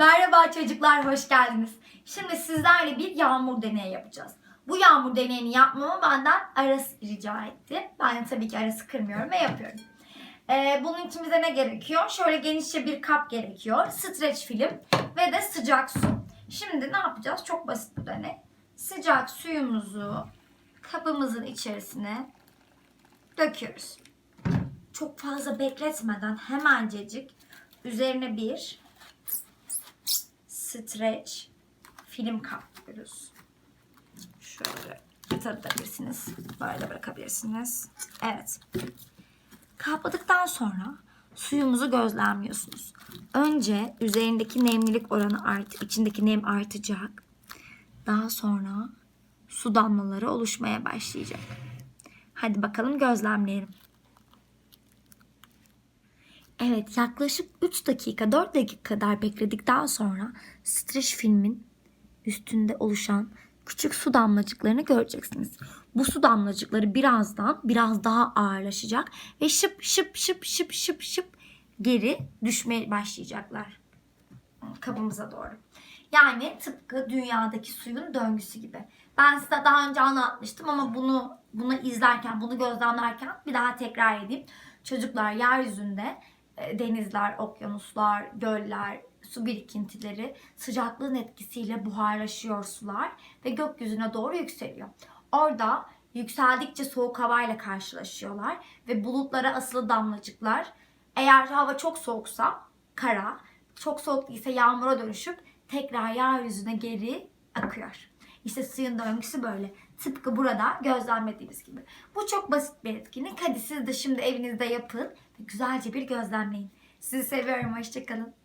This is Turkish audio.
Merhaba çocuklar, hoş geldiniz. Şimdi sizlerle bir yağmur deneyi yapacağız. Bu yağmur deneyini yapmamı benden Aras rica etti. Ben tabii ki Aras'ı kırmıyorum ve yapıyorum. Ee, bunun için bize ne gerekiyor? Şöyle genişçe bir kap gerekiyor. Streç film ve de sıcak su. Şimdi ne yapacağız? Çok basit bir deney. Sıcak suyumuzu kabımızın içerisine döküyoruz. Çok fazla bekletmeden hemencecik üzerine bir streç film kaplıyoruz. Şöyle tutabilirsiniz. Böyle bırakabilirsiniz. Evet. Kapladıktan sonra suyumuzu gözlemliyorsunuz. Önce üzerindeki nemlilik oranı art, içindeki nem artacak. Daha sonra su damlaları oluşmaya başlayacak. Hadi bakalım gözlemleyelim. Evet yaklaşık 3 dakika 4 dakika kadar bekledikten sonra streç filmin üstünde oluşan küçük su damlacıklarını göreceksiniz. Bu su damlacıkları birazdan biraz daha ağırlaşacak ve şıp şıp şıp şıp şıp şıp geri düşmeye başlayacaklar kabımıza doğru. Yani tıpkı dünyadaki suyun döngüsü gibi. Ben size daha önce anlatmıştım ama bunu bunu izlerken, bunu gözlemlerken bir daha tekrar edeyim. Çocuklar yeryüzünde denizler, okyanuslar, göller, su birikintileri sıcaklığın etkisiyle buharlaşıyor sular ve gökyüzüne doğru yükseliyor. Orada yükseldikçe soğuk havayla karşılaşıyorlar ve bulutlara asılı damlacıklar eğer hava çok soğuksa kara, çok soğuk değilse yağmura dönüşüp tekrar yeryüzüne geri akıyor. İşte suyun döngüsü böyle. Tıpkı burada gözlemlediğimiz gibi. Bu çok basit bir etkinlik. Hadi siz de şimdi evinizde yapın ve güzelce bir gözlemleyin. Sizi seviyorum. Hoşçakalın.